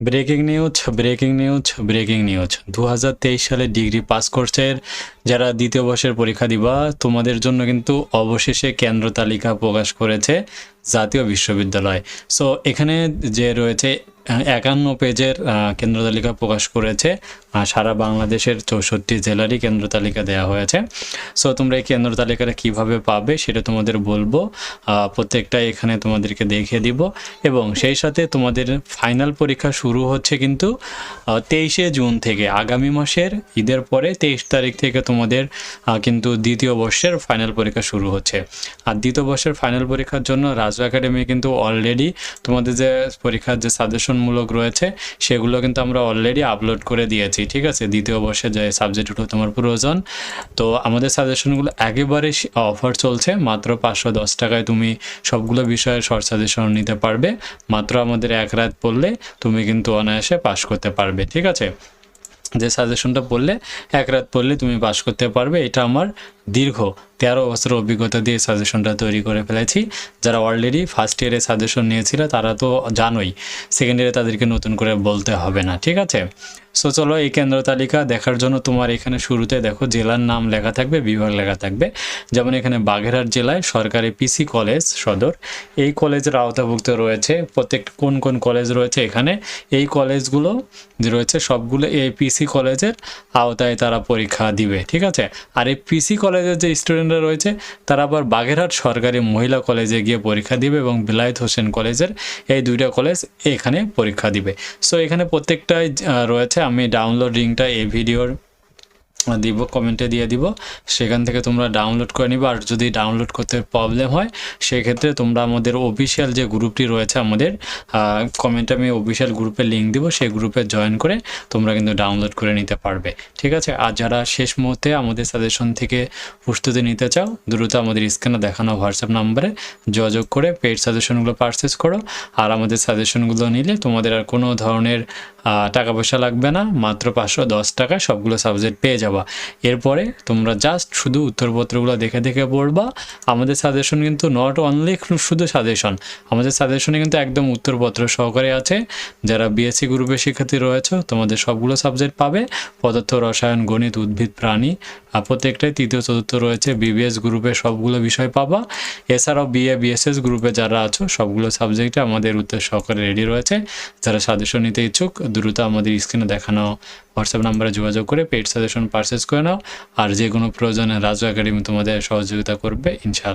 Breaking news breaking news breaking news দু হাজার তেইশ সালে ডিগ্রি পাস কোর্সের যারা দ্বিতীয় বর্ষের পরীক্ষা দিবা, তোমাদের জন্য কিন্তু অবশেষে কেন্দ্র তালিকা প্রকাশ করেছে জাতীয় বিশ্ববিদ্যালয়। সো এখানে যে রয়েছে একান্ন পেজের কেন্দ্র তালিকা প্রকাশ করেছে। সারা বাংলাদেশের চৌষট্টি জেলারই কেন্দ্র তালিকা দেওয়া হয়েছে। সো তোমরা এই কেন্দ্র তালিকাটা কীভাবে পাবে সেটা তোমাদের বলব। প্রত্যেকটা এখানে তোমাদেরকে দেখিয়ে দিব। এবং সেই সাথে তোমাদের ফাইনাল পরীক্ষা শুরু হচ্ছে কিন্তু তেইশে জুন থেকে। আগামী মাসের ঈদের পরে তেইশ তারিখ থেকে তোমাদের কিন্তু দ্বিতীয় বর্ষের ফাইনাল পরীক্ষা শুরু হচ্ছে। আর দ্বিতীয় বর্ষের ফাইনাল পরীক্ষার জন্য রাজু একাডেমি কিন্তু অলরেডি তোমাদের যে পরীক্ষার যে সাজেশনমূলক রয়েছে, সেগুলো কিন্তু আমরা অলরেডি আপলোড করে দিয়েছি, ঠিক আছে? দ্বিতীয় বর্ষে যে সাবজেক্টগুলো তোমার প্রয়োজন। তো আমাদের সাজেশনগুলো একেবারে অফার চলছে, মাত্র পাঁচশো দশ টাকায় তুমি সবগুলো বিষয়ে শর্ট সাজেশন নিতে পারবে। মাত্র আমাদের এক রাত পড়লে তুমি কিন্তু অনায়াসে পাস করতে পারবে, ঠিক আছে? যে সাজেশনটা পড়লে, এক রাত পড়লে তুমি পাস করতে পারবে, এটা আমার দীর্ঘ তেরো বছর অভিজ্ঞতা দিয়ে সাজেশনটা তৈরি করে ফেলেছি। যারা অলরেডি ফার্স্ট ইয়ারে সাজেশন নিয়েছিল, তারা তো জানোই সেকেন্ড ইয়ারে তাদেরকে নতুন করে বলতে হবে না, ঠিক আছে? সো চলো এই কেন্দ্র তালিকা দেখার জন্য তোমার এখানে শুরুতে দেখো, জেলার নাম লেখা থাকবে, বিভাগ লেখা থাকবে। যেমন এখানে বাঘেরহাট জেলায় সরকারি পিসি কলেজ সদর। এই কলেজের আওতাভুক্ত রয়েছে, প্রত্যেক কোন কোন কলেজ রয়েছে এখানে? এই কলেজগুলো যে রয়েছে, সবগুলো এই পিসি কলেজের আওতায় তারা পরীক্ষা দিবে, ঠিক আছে? আর এই পিসি কলেজের যে স্টুডেন্টরা রয়েছে, তারা আবার বাগেরহাট সরকারি মহিলা কলেজে গিয়ে পরীক্ষা দিবে এবং বিলায়ত হোসেন কলেজের এই দুইটা কলেজ এখানে পরীক্ষা দিবে। সো এখানে প্রত্যেকটাই রয়েছে। আমি ডাউনলোড লিঙ্কটা এই ভিডিওর দিব কমেন্টে দিয়ে দিব। সেখান থেকে তোমরা ডাউনলোড করে নিবে। আর যদি ডাউনলোড করতে প্রবলেম হয়, সেক্ষেত্রে তোমরা আমাদের অফিসিয়াল যে গ্রুপটি রয়েছে আমাদের কমেন্টে আমি অফিসিয়াল গ্রুপের লিঙ্ক দিব। সেই গ্রুপে জয়েন করে তোমরা কিন্তু ডাউনলোড করে নিতে পারবে। ঠিক আছে? আর যারা শেষ মুহূর্তে আমাদের সাজেশন থেকে প্রস্তুতি নিতে চাও, দ্রুত আমাদের স্ক্রিনে দেখানো হোয়াটসঅ্যাপ নাম্বারে যোগাযোগ করে পেড সাজেশনগুলো পারচেস করো। আর আমাদের সাজেশনগুলো নিলে তোমাদের আর কোনো ধরনের টাকা পয়সা লাগবে না। মাত্র পাঁচশো দশ টাকায় সবগুলো সাবজেক্ট পেয়ে যাবা। এরপরে তোমরা জাস্ট শুধু উত্তরপত্রগুলো দেখে দেখে পড়বা। আমাদের সাজেশন কিন্তু নট অনলি শুধু সাজেশন আমাদের সাজেশনে কিন্তু একদম উত্তরপত্র সহকারে আছে। যারা বিএসসি গ্রুপের শিক্ষার্থী রয়েছে, তোমাদের সবগুলো সাবজেক্ট পাবে। পদার্থ, রসায়ন, গণিত, উদ্ভিদ, প্রাণী প্রত্যেকটাই তৃতীয়, চতুর্থ রয়েছে। বিবিএস গ্রুপে সবগুলো বিষয় পাবা। এছাড়াও বিএ বিএসএস গ্রুপে যারা আছো, সবগুলো সাবজেক্টে আমাদের উত্তর সহকারে রেডি রয়েছে। যারা সাজেশন নিতে ইচ্ছুক, দ্রুত আমাদের স্ক্রিনে দেখানো হোয়াটসঅ্যাপ নাম্বারে যোগাযোগ করে পেড সাজেশন পারচেস করে নাও। আর যে কোনো প্রয়োজনে রাজু একাডেমি তোমাদের সহযোগিতা করবে, ইনশাআল্লাহ।